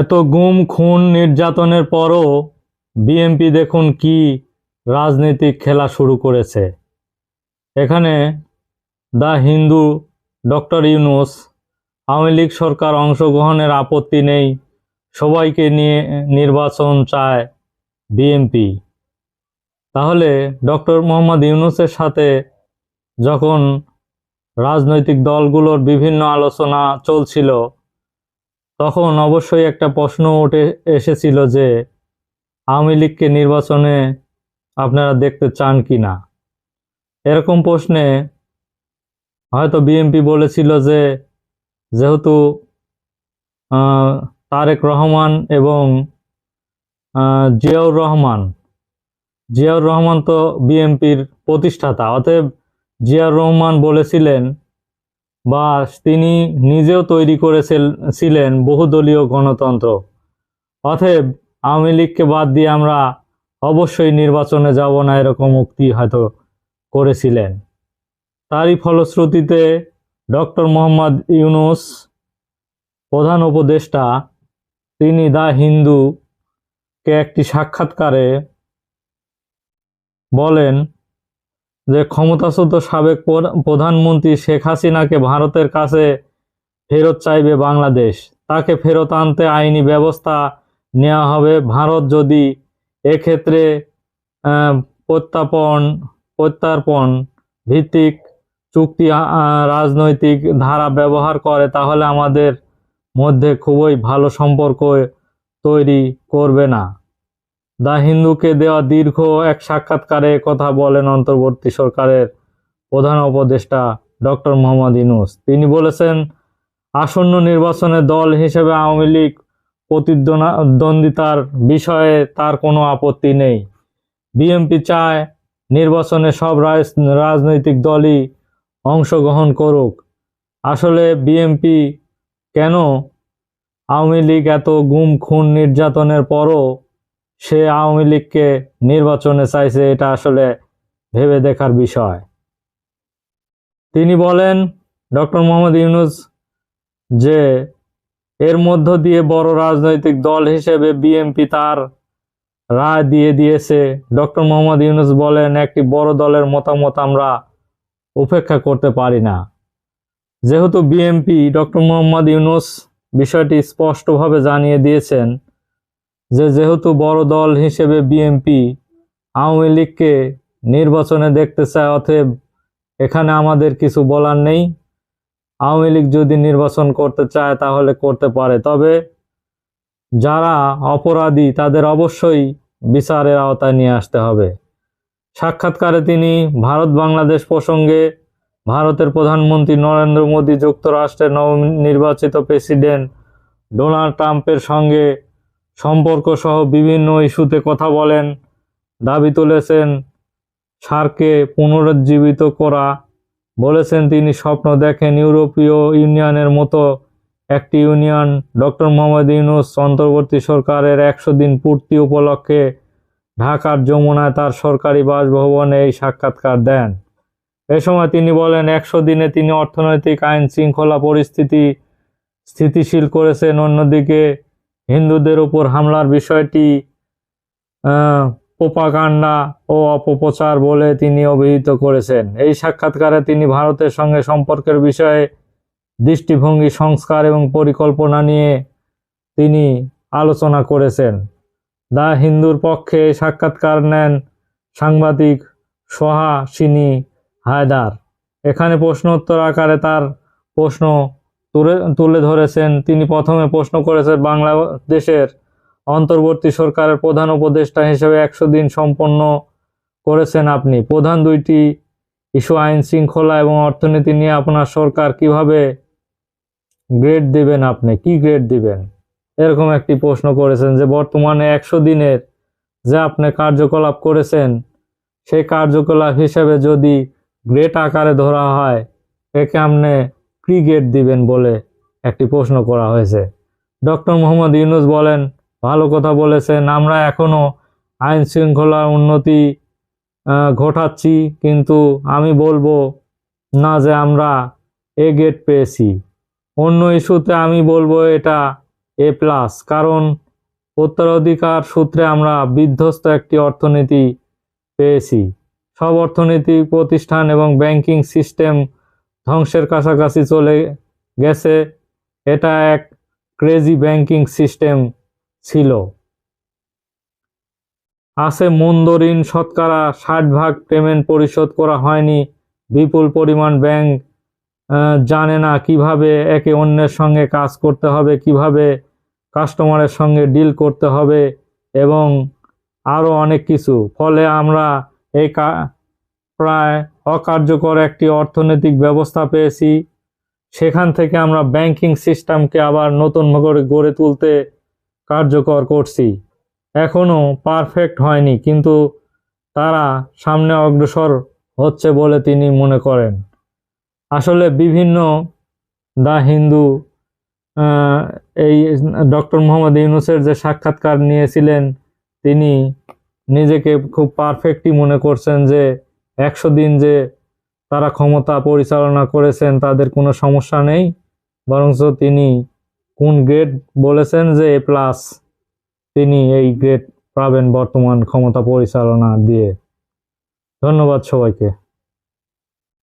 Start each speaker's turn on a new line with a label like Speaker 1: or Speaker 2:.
Speaker 1: এত গুম, খুন, নির্যাতনের পরও বিএনপি দেখুন কি রাজনৈতিক খেলা শুরু করেছে। এখানে দ্য হিন্দু ডক্টর ইউনুস, আওয়ামী লীগ সরকার অংশগ্রহণের আপত্তি নেই, সবাইকে নিয়ে নির্বাচন চায় বিএনপি তাহলে ডক্টর মোহাম্মদ ইউনুসের সাথে যখন রাজনৈতিক দলগুলোর বিভিন্ন আলোচনা চলছিল তখন অবশ্যই একটা প্রশ্ন উঠে এসেছিল যে, আওয়ামী লীগকে নির্বাচনে আপনারা দেখতে চান কি না? এরকম প্রশ্নে হয়তো বিএনপি বলেছিল যে, যেহেতু তারেক রহমান এবং জিয়াউর রহমান জিয়াউর রহমান তো বিএনপির প্রতিষ্ঠাতা, অতএব জিয়াউর রহমান বলেছিলেন বা তিনি নিজেও তৈরি করেছিলেন বহুদলীয় গণতন্ত্র। অতএব আওয়ামী লীগকে বাদ দিয়ে আমরা অবশ্যই নির্বাচনে যাব না এরকম উক্তি হয়তো করেছিলেন। তারই ফলশ্রুতিতে ডক্টর মোহাম্মদ ইউনুস প্রধান উপদেষ্টা, তিনি দা হিন্দুকে একটি সাক্ষাৎকারে বলেন যে ক্ষমতাচ্যুত সাবেক প্রধা- প্রধানমন্ত্রী শেখ হাসিনাকে ভারতের কাছে ফেরত চাইবে বাংলাদেশ। তাকে ফেরত আনতে আইনি ব্যবস্থা নেওয়া হবে। ভারত যদি এক্ষেত্রে প্রত্যাপন, প্রত্যার্পণ ভিত্তিক চুক্তি রাজনৈতিক ধারা ব্যবহার করে, তাহলে আমাদের মধ্যে খুবই ভালো সম্পর্ক তৈরি করবে না। দা হিন্দুকে দেওয়া দীর্ঘ এক সাক্ষাৎকারে কথা বলেন অন্তর্বর্তী সরকারের প্রধান উপদেষ্টা ডক্টর মোহাম্মদ ইনুস তিনি বলেছেন, আসন্ন নির্বাচনে দল হিসেবে আওয়ামী লীগ প্রতিদ্বন্দ্বিতার বিষয়ে তার কোনো আপত্তি নেই। বিএনপি চায় নির্বাচনে সব রাজ- রাজনৈতিক দলই অংশগ্রহণ করুক। আসলে বিএনপি কেন আওয়ামী লীগ এত গুম খুন নির্যাতনের পরও সে আওয়ামী লীগকে নির্বাচনে চাইছে, এটা আসলে ভেবে দেখার বিষয়। তিনি বলেন, ডক্টর মোহাম্মদ ইউনুস, যে এর মধ্য দিয়ে বড় রাজনৈতিক দল হিসেবে বিএনপি তার রায় দিয়ে দিয়েছে। ডক্টর মোহাম্মদ ইউনুস বলেন, একটি বড় দলের মতামত আমরা উপেক্ষা করতে পারি না। যেহেতু বিএনপি ডক্টর মোহাম্মদ ইউনুস বিষয়টি স্পষ্টভাবে জানিয়ে দিয়েছেন যে যেহেতু বড় দল হিসেবে বিএনপি আওয়ামী লীগকে নির্বাচনে দেখতে চায়, অতএব এখানে আমাদের কিছু বলার নেই। আওয়ামী লীগ যদি নির্বাচন করতে চায়, তাহলে করতে পারে। তবে যারা অপরাধী, তাদের অবশ্যই বিচারের আওতায় নিয়ে আসতে হবে। সাক্ষাৎকারে তিনি ভারত বাংলাদেশ প্রসঙ্গে ভারতের প্রধানমন্ত্রী নরেন্দ্র মোদী যুক্তরাষ্ট্রের নবনির্বাচিত প্রেসিডেন্ট ডোনাল্ড ট্রাম্পের সঙ্গে সম্পর্ক সহ বিভিন্ন ইস্যুতে কথা বলেন, দাবি তুলেছেন সারকে পুনরুজ্জীবিত করা। বলেছেন তিনি স্বপ্ন দেখেন ইউরোপীয় ইউনিয়নের মতো একটি ইউনিয়ন। ডক্টর মোহাম্মদ ইউনুস অন্তর্বর্তী সরকারের একশো দিন পূর্তি উপলক্ষে ঢাকার যমুনায় তার সরকারি বাসভবনে এই সাক্ষাৎকার দেন। এ সময় তিনি বলেন, একশো দিনে তিনি অর্থনৈতিক আইন শৃঙ্খলা পরিস্থিতি স্থিতিশীল করেছেন, অন্যদিকে হিন্দুদের উপর হামলার বিষয়টি পোপাকাণ্ডা ও অপপ্রচার বলে তিনি অভিহিত করেছেন। এই সাক্ষাৎকারে তিনি ভারতের সঙ্গে সম্পর্কের বিষয়ে দৃষ্টিভঙ্গি, সংস্কার এবং পরিকল্পনা নিয়ে তিনি আলোচনা করেছেন। দা হিন্দুর পক্ষে সাক্ষাৎকার নেন সাংবাদিক সোহাসিনী হায়দার। এখানে প্রশ্নোত্তর আকারে তার প্রশ্ন তুলে ধরেছেন। তিনি প্রথমে প্রশ্ন করেছেন, বাংলাদেশের অন্তর্বর্তী সরকারের প্রধান উপদেষ্টা হিসেবে একশো দিন সম্পন্ন করেছেন আপনি। প্রধান দুইটি ইস্যু, আইন শৃঙ্খলা এবং অর্থনীতি নিয়ে আপনার সরকার কীভাবে গ্রেড দিবেন আপনি? কি গ্রেড দিবেন? এরকম একটি প্রশ্ন করেছেন যে, বর্তমানে একশো দিনের যে আপনি কার্যকলাপ করেছেন, সেই কার্যকলাপ হিসেবে যদি গ্রেট আকারে ধরা হয়, একে আপনি কি গ্রেড দিবেন বলে একটি প্রশ্ন করা হয়েছে। ডক্টর মোহাম্মদ ইউনুস বলেন, ভালো কথা বলেছেন, আমরা এখনও আইন শৃঙ্খলার উন্নতি ঘটাচ্ছি, কিন্তু আমি বলব না যে আমরা এ গেট পেয়েছি। অন্য ইস্যুতে আমি বলব এটা এ প্লাস কারণ উত্তরাধিকার সূত্রে আমরা বিধ্বস্ত একটি অর্থনীতি পেয়েছি। সব অর্থনৈতিক প্রতিষ্ঠান এবং ব্যাংকিং সিস্টেম ধ্বংসের কাছাকাছি চলে গেছে। এটা এক ক্রেজি ব্যাংকিং সিস্টেম ছিল। আছে মন্দ ঋণ শতকরা ষাট ভাগ পেমেন্ট পরিশোধ করা হয়নি। বিপুল পরিমাণ ব্যাংক জানে না কীভাবে একে অন্যের সঙ্গে কাজ করতে হবে, কীভাবে কাস্টমারের সঙ্গে ডিল করতে হবে এবং আরও অনেক কিছু। ফলে আমরা এই প্রায় অকার্যকর একটি অর্থনৈতিক ব্যবস্থা পেয়েছি। সেখান থেকে আমরা ব্যাংকিং সিস্টেমকে আবার নতুন করে গড়ে তুলতে কার্যকর করছি। এখনও পারফেক্ট হয়নি, কিন্তু তারা সামনে অগ্রসর হচ্ছে বলে তিনি মনে করেন। আসলে বিভিন্ন দা হিন্দু এই ডক্টর মোহাম্মদ ইউনুসের যে সাক্ষাৎকার নিয়েছিলেন, তিনি নিজেকে খুব পারফেক্টই মনে করছেন যে একশো দিন যে তারা ক্ষমতা পরিচালনা করেছেন, তাদের কোনো সমস্যা নেই। বরঞ্চ তিনি কোন গ্রেড বলেছেন যে এ প্লাস, তিনি এই গ্রেড পাবেন বর্তমান ক্ষমতা পরিচালনা দিয়ে। ধন্যবাদ সবাইকে।